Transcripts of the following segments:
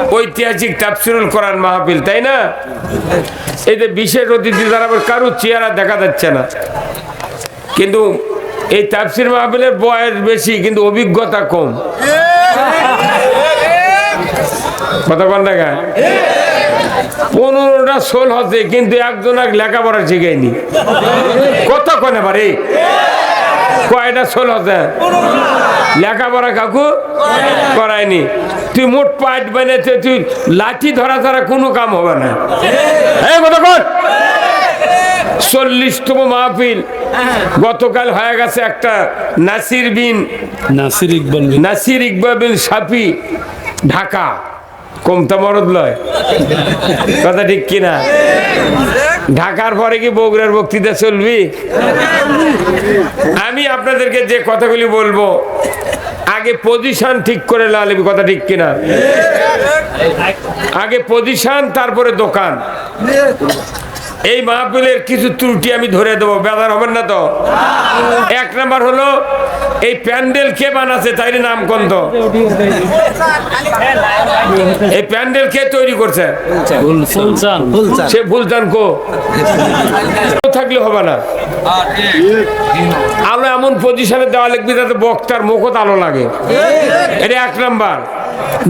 ঐতিহাসিক তাফসিরুল কোরআন মাহফিল, তাই না? যে বিশেষ অতিথি দ্বারা কারও চেহারা দেখা যাচ্ছে না। কিন্তু এই তাফসির মাহফিলের বয়স বেশি, কিন্তু অভিজ্ঞতা কম। কন দেখা পনেরোটা সোল হচ্ছে, কিন্তু একজন এক লেখাপড়া শিখায়নি কত কনে পারে কয়টা সোল হচ্ছে লেখাপড়া কাকু? করায়নি। তুই মোট পাইট বানাইতে তুই লাঠি ধরা ছাড়া কোনো কাম হবে না। এই কথা কর। চল্লিশতম মাহফিল। গতকাল হয়ে গেছে একটা নাসির বিন নাসির ইকবাল বিন- নাসির ইকবাল বিন সাফি ঢাকা। কমতা মরদ লয়। কথা ঠিক কিনা? ঢাকার পরে কি বগুড়ার বক্তৃতা চলবি? আমি আপনাদেরকে যে কথাগুলি বলব, আগে পজিশন ঠিক করে লালিবি কথা ঠিক কিনা? আগে পজিশন তারপরে দোকান। এই মাহফিলের কিছু ত্রুটি আমি ধরে দেবো বেদার হবেন না তো? এক নাম্বার হলো এই প্যান্ডেল কে বানাচ্ছে তাই নাম কোন তো? এই প্যান্ডেল কে তৈরি করছে? সে ভুলতান কো? থাকলে হবে না। আলো এমন পজিশনে দেওয়া লিখবি যাতে বক্তার মুখত আলো লাগে। এটা এক নাম্বার।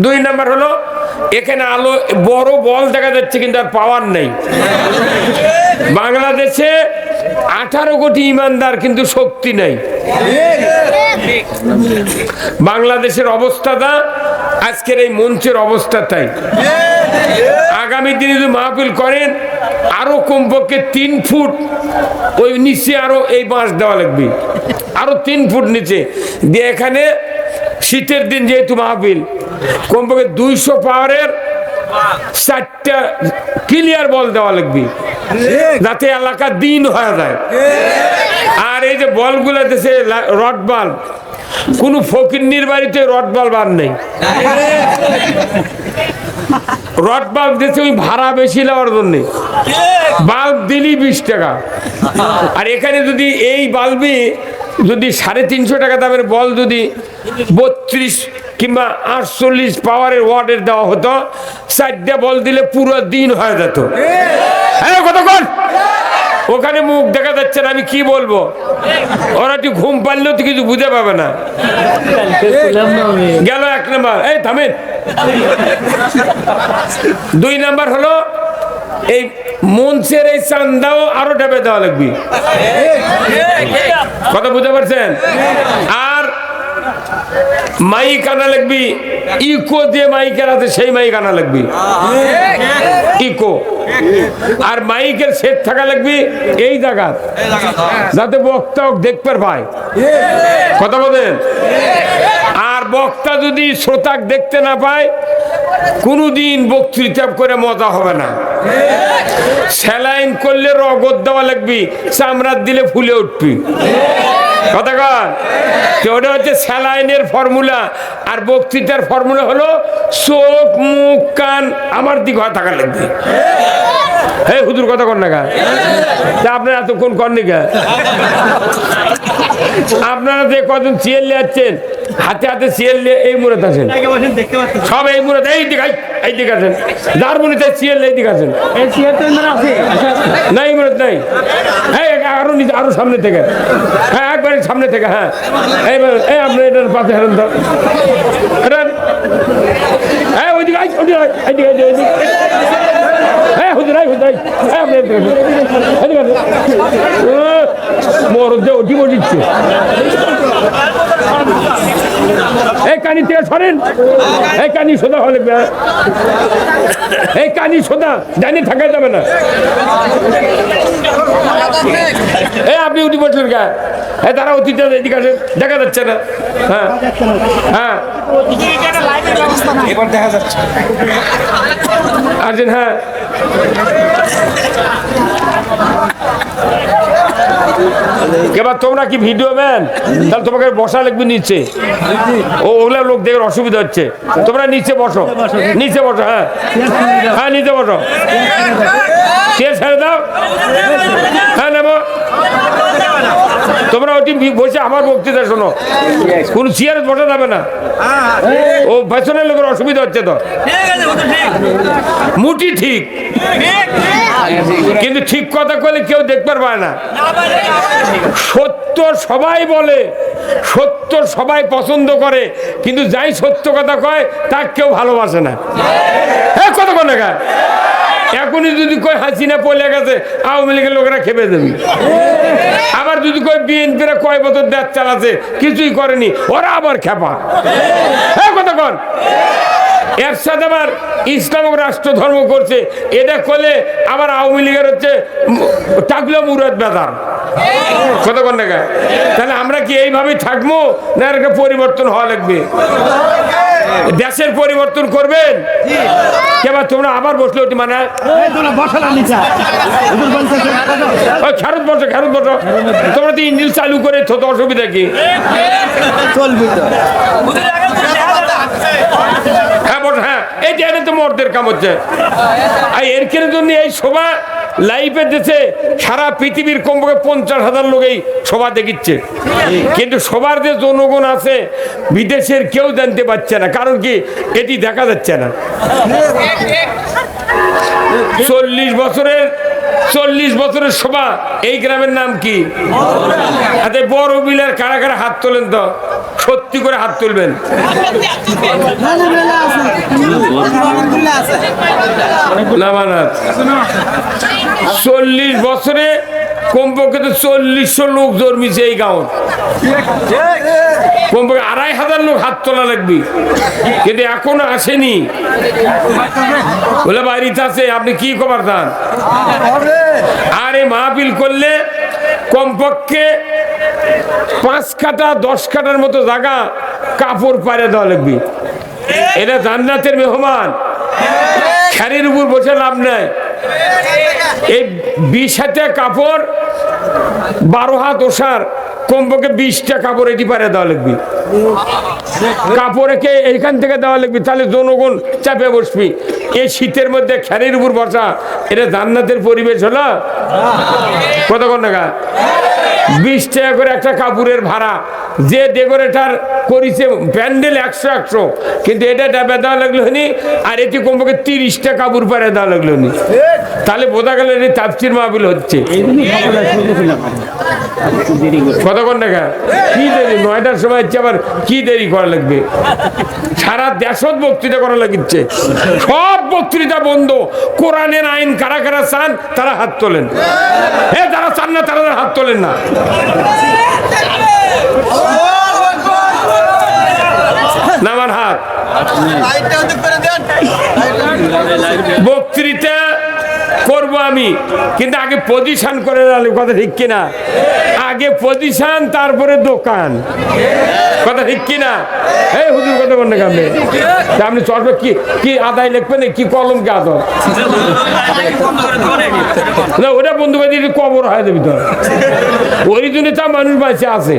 দুই নাম্বার হলো এখানে আলো বড় বল দেখা যাচ্ছে কিন্তু আর পাওয়ার নেই। বাংলাদেশে আঠারো কোটি ইমানদার কিন্তু শক্তি নেই। বাংলাদেশের অবস্থাটা আজকের এই মঞ্চের অবস্থা তাই। আগামী দিনে যদি মাহফিল করেন, আরও কমপক্ষে তিন ফুট ওই নিচে আরও এই বাঁশ দেওয়া লাগবে। আরও তিন ফুট নিচে। দিয়ে এখানে শীতের দিন যেহেতু মাহফিল, কমপক্ষে দুইশো পাওয়ারের চারটা ক্লিয়ার বল দেওয়া লাগবে। যাতে এলাকা দিন হয়ে যায়। আর এই যে বলগুলো দেশে রড বাল্ব কোনো ফকিন্নির বাড়িতে রড বাল্ব আর নেই। রড বাল্ব দিতে ওই ভাড়া বেশি নেওয়ার জন্য। বাল্ব দিলি বিশ টাকা। আর এখানে যদি এই বাল্বে যদি সাড়ে তিনশো টাকা দামের বল যদি বত্রিশ কিংবা আটচল্লিশ পাওয়ারের ওয়ার্ডের দেওয়া হতো, চারটা বল দিলে পুরো দিন হয়ে যেত। হ্যাঁ কতক্ষণ ওখানে মুখ দেখা যাচ্ছে না, আমি কি বলব? ওরা একটু ঘুম পারলেও তুই কিছু বুঝে পাবে না। গেল এক নাম্বার। এই, থামেন। দুই নাম্বার হলো, এই মঞ্চের এই চান্দাও আরও ডেবে দেওয়া লাগবে। কথা বুঝতে পারছেন? আর মাইক আনা লাগবি, ইকো যে মাইকের আছে, সেই মাইক আনা লাগবি। ইকো। আর মাইকের সেট থাকা লাগবি এই জায়গা। যাতে বক্তা দেখতে পায়। কথা বলেন? আর বক্তা যদি শ্রোতাক দেখতে না পায়, কোনোদিন বক্তৃতা করে মজা হবে না। স্যালাইন করলে রগত দেওয়া লাগবি চামড়ার দিলে ফুলে উঠবি। কথা ওটা হচ্ছে স্যালাইনের ফর্মুলা, আর বক্তৃতার ফর্মুলা হলো চোখ, মুখ, কান, আমার দিক হয়ে থাকা লাগবে। হ্যাঁ হুজুর, কথা কর না গা তা আপনার এতক্ষণ করেন গা আপনারা যে কজন সিএল যাচ্ছেন হাতে হাতে সিএল এই মুহূর্তে আছেন সব এই মুহূর্তে এই দিকে এই দিকে আছেন যার মনে চাই সিএল এই দিকে আছেন নাই মুহূর্ত নাই। হ্যাঁ আরও নিচে আরও সামনে থেকে। হ্যাঁ একবারে সামনে থেকে হ্যাঁ। এই এই আপনি এটার পাশে হেরেন তো। এটা হ্যাঁ ওইদিকে আই ওইদিকে মরদ যে ওটি বটিচ্ছে এই কানি থেকে সরেন এই কানি সোদা হলে এই কানি সোদা জানি থাকা যাবে না। এই আপনি উঠি বসলেন কে? হ্যাঁ তারা অতীত এদিকে আসেন দেখা যাচ্ছে না। হ্যাঁ হ্যাঁ। এবার দেখা যাচ্ছে। আসেন হ্যাঁ। এবার তোমরা কি ভিডিও ম্যান? তাহলে তোমাকে বসা লাগবে নিচে। ও, ওগুলো লোক দেখে অসুবিধা হচ্ছে। তোমরা নিচে বসো। নিচে বসো হ্যাঁ। হ্যাঁ নিচে বসো। কে ছেড়ে দাও? হ্যাঁ নেব। তোমরা ওটি বসে আমার বক্তৃতা শোনো। কোন চেয়ারে বসা যাবে না। ও পেছনের লোকের অসুবিধা হচ্ছে তো। মুটি ঠিক। কিন্তু ঠিক কথা কলে কেউ দেখতে পারে না। সত্য সবাই বলে, সত্য সবাই পছন্দ করে, কিন্তু যাই সত্য কথা কয় তা কেউ ভালোবাসে না। কথা কোন এখনই যদি কই হাসিনা পলে গেছে, আওয়ামী লীগের লোকেরা খেপে দেবে আবার যদি কই বিএনপিরা কয় বছর দেশ চালাচ্ছে, কিছুই করেনি, ওরা আবার খেপা। হ্যাঁ কথা কন। এর সাথে আবার ইসলামিক রাষ্ট্র ধর্ম করছে, এটা করলে আবার আওয়ামী লীগের হচ্ছে টাকলো মুরাদ বেদার। কতক্ষণ দেখা তাহলে আমরা কি এইভাবেই থাকব, না এর পরিবর্তন হওয়া লাগবে? দেশের পরিবর্তন করবেন? কেবা তোমরা আবার বসলে ওটি মানে? খেরত বসো খেরত বসো তোমরা তো ইঞ্জিন চালু করে তো অসুবিধা কি? হ্যাঁ বস হ্যাঁ। এই যে তো মর্দের কাম হচ্ছে। আর এর জন্য এই শোভা লাইফে দেশে সারা পৃথিবীর কমপক্ষে পঞ্চাশ হাজার লোকেই সভা দেখিচ্ছে। কিন্তু সবার যে জনগণ আছে, বিদেশের কেউ জানতে পারছে না। কারণ কি? এটি দেখা যাচ্ছে না। চল্লিশ বছরের চল্লিশ বছরের সভা, এই গ্রামের নাম কি? আচ্ছা বড় বিলের কারা কারা হাত তোলেন তো? সত্যি করে হাত তুলবেন। চল্লিশ বছরে কমপক্ষে তো চল্লিশশো লোক জন্মিছে এই গাঁও কমপক্ষে আড়াই হাজার লোক হাত তোলা লাগবে। কিন্তু এখনও আসেনি। বলে বাড়িতে আছে, আপনি কি খবর চান আর মাহফিল করলে কমপক্ষে পাঁচ কাটা, দশ কাটার মতো জায়গা কাপড় পারে দেওয়া লাগবে। এটা জান্নাতের মেহমান। খ্যারির উপর বসে লাভ নাই। এই বিশ হাতে কাপড়, বারো হাত ওষার, কমপক্ষে বিশটা কাপড় এটি পারে দেওয়া লাগবে। কাপড়কে এইখান থেকে দেওয়া লাগবে, তাহলে জনগণ চাপে বসবি। এই শীতের মধ্যে খ্যারির উপর বসা, এটা জান্নাতের পরিবেশ হলো? কতক্ষণ টাকা বিশ টাকা করে একটা কাপড়ের ভাড়া। যে ডেকোরেটার করিছে, প্যান্ডেল একশো একশো। কিন্তু এটা ডাবে দেওয়া লাগল নি আর এটি কমপক্ষে তিরিশটা কাপড় পারে দেওয়া লাগল নি তাহলে বোঝা গেল এটি তাপসির মাহবিল হচ্ছে। কতক্ষণ টাকা কি দেরি? নয়টার সময় হচ্ছে আবার কি দেরি করা লাগবে? সারা দেশত বক্তৃতা করা লাগিচ্ছে। সব বক্তৃতা বন্ধ। কোরআনের আইন কারা কারা চান তারা হাত তোলেন। এ যারা চান না তারা হাত তোলেন না। নামার হাত। বক্তৃতা করব আমি। কিন্তু আগে পজিশন করে রাখলে কথা ঠিক কিনা? আগে পজিশন তারপরে দোকান। কথা ঠিক কিনা? এই হুজুর, কথা বলেন আপনি? আপনি চটবে কি কি আদায় লিখবেন, কি কলম কে আদর? না, ওটা বন্ধু বান্ধব কবর হয় দেবি তো। ওই জন্য তা মানুষ বাঁচে আছে।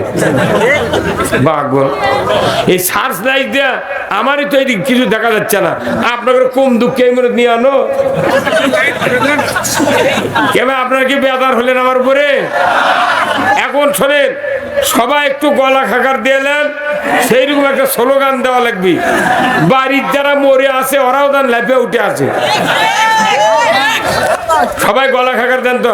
এই সার্চ লাইট দেয়া আমারই তো এদিক কিছু দেখা যাচ্ছে না। আপনাদের কম দুঃখে মনে নিয়ে আনো। কেন, আপনারা কি বেদার হলেন আমার উপরে? এখন শোনেন, সবাই একটু গলা খাকার দিলেন সেইরকম একটা স্লোগান দেওয়া লাগবে। বাড়ির যারা মরে আছে, ওরাও তার ল্যাপে উঠে আছে। সবাই গলা খাকার দেন তো।